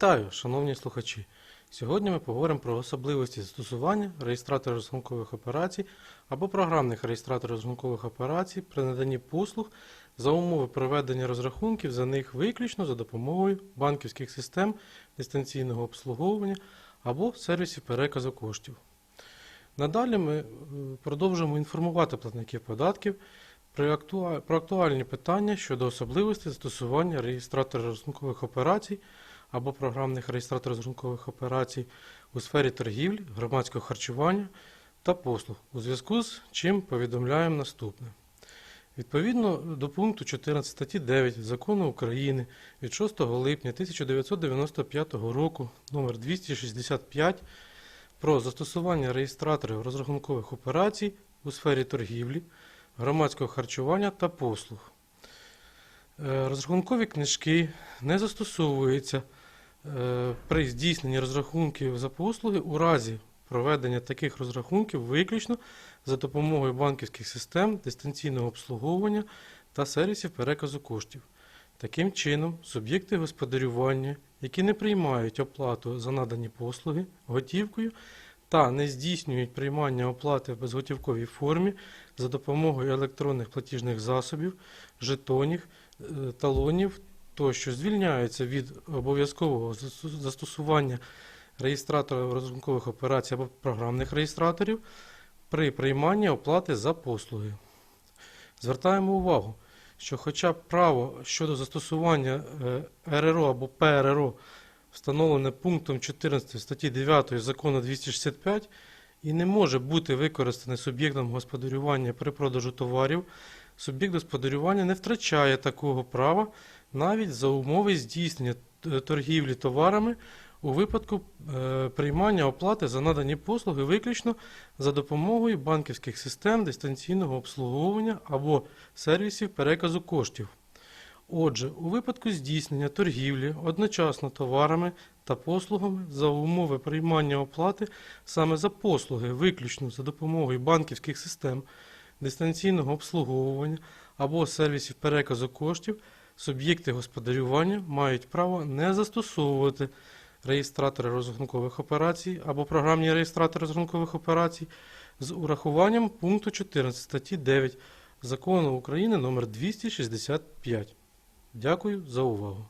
Вітаю, шановні слухачі! Сьогодні ми поговоримо про особливості застосування реєстратора розрахункових операцій або програмних реєстраторів розрахункових операцій при наданні послуг за умови проведення розрахунків за них виключно за допомогою банківських систем дистанційного обслуговування або сервісів переказу коштів. Надалі ми е, продовжуємо інформувати платників податків про актуальні питання щодо особливостей застосування реєстратора розрахункових операцій або програмних реєстраторів розрахункових операцій у сфері торгівлі, громадського харчування та послуг, у зв'язку з чим повідомляємо наступне. Відповідно до пункту 14 статті 9 Закону України від 6 липня 1995 року номер 265 про застосування реєстраторів розрахункових операцій у сфері торгівлі, громадського харчування та послуг. Е, Розрахункові книжки не застосовуються е, при здійсненні розрахунків за послуги у разі проведення таких розрахунків виключно за допомогою банківських систем дистанційного обслуговування та сервісів переказу коштів. Таким чином, суб'єкти господарювання, які не приймають оплату за надані послуги готівкою та не здійснюють приймання оплати в безготівковій формі за допомогою електронних платіжних засобів, жетонів, е, талонів тощо звільняються від обов'язкового застосування реєстратора розрахункових операцій або програмних реєстраторів при прийманні оплати за послуги. Звертаємо увагу, що хоча право щодо застосування е, РРО або ПРРО встановлене пунктом 14 статті 9 закону 265 і не може бути використане суб'єктом господарювання при продажу товарів, суб'єкт господарювання не втрачає такого права навіть за умови здійснення торгівлі товарами у випадку е, приймання оплати за надані послуги виключно за допомогою банківських систем дистанційного обслуговування або сервісів переказу коштів. Отже, у випадку здійснення торгівлі одночасно товарами та послугами за умови приймання оплати саме за послуги виключно за допомогою банківських систем дистанційного обслуговування або сервісів переказу коштів, суб'єкти господарювання мають право не застосовувати реєстратори розрахункових операцій або програмні реєстратори розрахункових операцій з урахуванням пункту 14 статті 9 Закону України номер 265. Дякую за увагу.